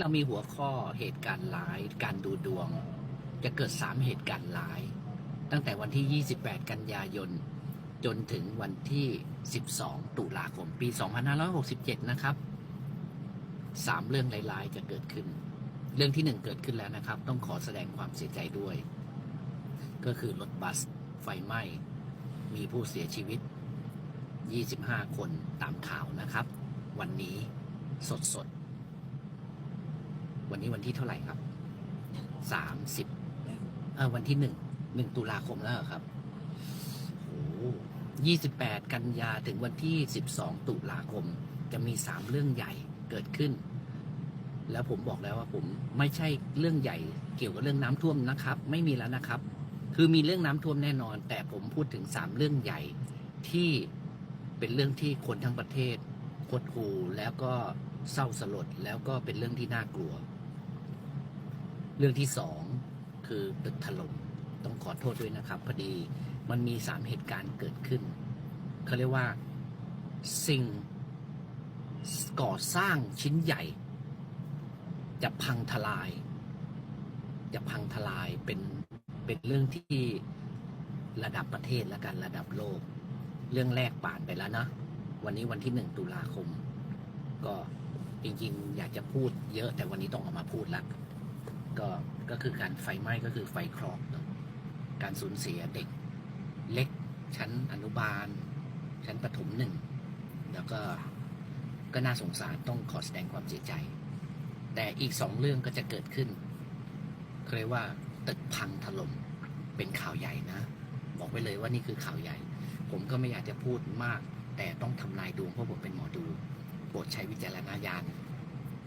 เรามีหัวข้อเหตุการณ์ร้าย การดูดวง จะเกิด 3 เหตุการณ์ร้าย ตั้งแต่วันที่ 28 กันยายน จนถึงวันที่ 12 ตุลาคม ปี 2567 นะครับ 3 เรื่องร้ายๆ จะเกิดขึ้น เรื่องที่ 1 เกิดขึ้นแล้วนะครับ ต้องขอแสดงความเสียใจด้วย ก็คือรถบัสไฟไหม้ มีผู้เสียชีวิต 25 คนตามข่าวนะครับ วันนี้สดๆ วันนี้วันที่เท่าไหร่ครับสามสิบเออวันที่หนึ่งหนึ่งตุลาคมแล้วเหรอครับโอ้ยี่สิบแปดกันยาถึงวันที่สิบสองตุลาคม จะมีสามเรื่องใหญ่เกิดขึ้น แล้วผมบอกแล้วว่าผมไม่ใช่เรื่องใหญ่เกี่ยวกับเรื่องน้ำท่วมนะครับ ไม่มีแล้วนะครับ คือมีเรื่องน้ำท่วมแน่นอน แต่ผมพูดถึงสามเรื่องใหญ่ที่เป็นเรื่องที่คนทั้งประเทศคดหูแล้วก็เศร้าสลดแล้วก็เป็นเรื่องที่น่ากลัว เรื่องที่สองคือตึกถล่มต้องขอโทษด้วยนะครับพอดีมันมีสามเหตุการณ์เกิดขึ้นเขาเรียกว่าสิ่งก่อสร้างชิ้นใหญ่ จะพังทลาย จะพังทลายเป็นเป็นเรื่องที่ระดับประเทศและกันระดับโลก เรื่องแรกผ่านไปแล้วนะ วันนี้วันที่หนึ่งตุลาคม ก็จริงๆ อยากจะพูดเยอะแต่วันนี้ต้องออกมาพูดละ ก็ก็คือการไฟไหม้ก็คือไฟคลอกเนอะการสูญเสียเด็กเล็กชั้นอนุบาล ชั้นประถมหนึ่ง แล้วก็ก็น่าสงสารต้องขอแสดงความเสียใจ แต่อีกสองเรื่องก็จะเกิดขึ้นเขาเรียกว่าตึกพังถล่มเป็นข่าวใหญ่นะ บอกไว้เลยว่านี่คือข่าวใหญ่ ผมก็ไม่อยากจะพูดมาก แต่ต้องทำนายดวงเพราะผมเป็นหมอดูโปรดใช้วิจารณญาณ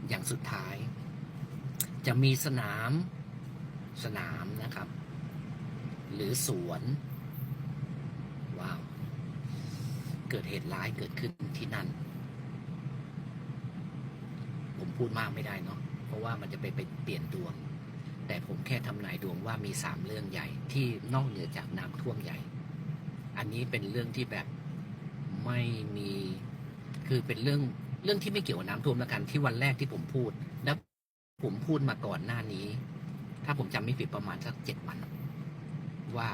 อย่างสุดท้าย จะมีสนามสนามนะครับ หรือสวน ว้าว เกิดเหตุร้ายเกิดขึ้นที่นั่น ผมพูดมากไม่ได้เนาะเพราะว่ามันจะไปไปเปลี่ยนดวง แต่ผมแค่ทำนายดวงว่ามีสามเรื่องใหญ่ ที่นอกเหนือจากน้ำท่วมใหญ่ อันนี้เป็นเรื่องที่แบบไม่มีคือเป็นเรื่องเรื่องที่ไม่เกี่ยวกับน้ำท่วมแล้วกันที่วันแรกที่ผมพูด ผมพูดมาก่อนหน้านี้ ถ้าผมจำไม่ผิดประมาณสักเจ็ดวันว่า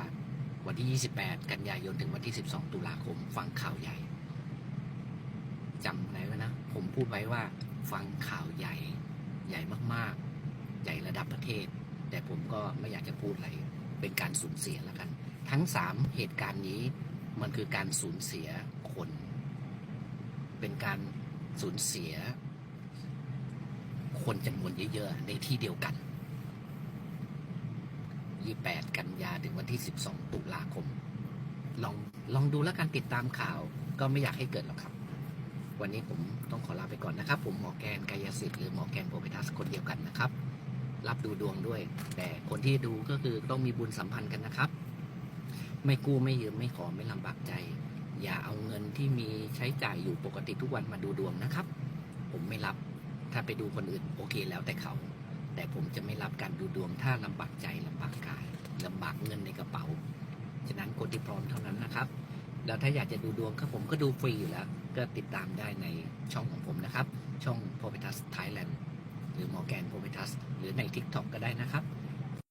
วันที่ 28 กันยายนถึงวันที่ 12 ตุลาคม ฟังข่าวใหญ่จำไหนไว้นะ ผมพูดไว้ว่า ฟังข่าวใหญ่ ใหญ่มากๆ ใหญ่ระดับประเทศ แต่ผมก็ไม่อยากจะพูดอะไร เป็นการสูญเสียแล้วกัน ทั้งสามเหตุการณ์นี้มันคือการสูญเสียคน เป็นการสูญเสีย คนจำนวนเยอะๆ ในที่เดียวกัน 28 กันยาถึงวันที่ 12 ตุลาคม ลองลองดูแล้วกันติดตามข่าวก็ไม่อยากให้เกิดหรอกครับ วันนี้ผมต้องขอลาไปก่อนนะครับ ผมหมอแกนกายสิทธิ์หรือหมอแกนโพเปทัสคนเดียวกันนะครับ รับดูดวงด้วย แต่คนที่ดูก็คือต้องมีบุญสัมพันธ์กันนะครับ ไม่กู้ไม่ยืมไม่ขอไม่ลำบากใจ อย่าเอาเงินที่มีใช้จ่ายอยู่ปกติทุกวันมาดูดวงนะครับ ผมไม่รับ ถ้าไปดูคนอื่น โอเคแล้วแต่เขา แต่ผมจะไม่รับการดูดวงถ้าลำบากใจลำบากกายลำบากเงินในกระเป๋า ฉะนั้นคนที่พร้อมเท่านั้นนะครับ แล้วถ้าอยากจะดูดวงครับผมก็ดูฟรีอยู่แล้ว ก็ติดตามได้ในช่องของผมนะครับ ช่อง p o p e t u s Thailand หรือ Morgan p o p e t u s หรือใน TikTok ก็ได้นะครับ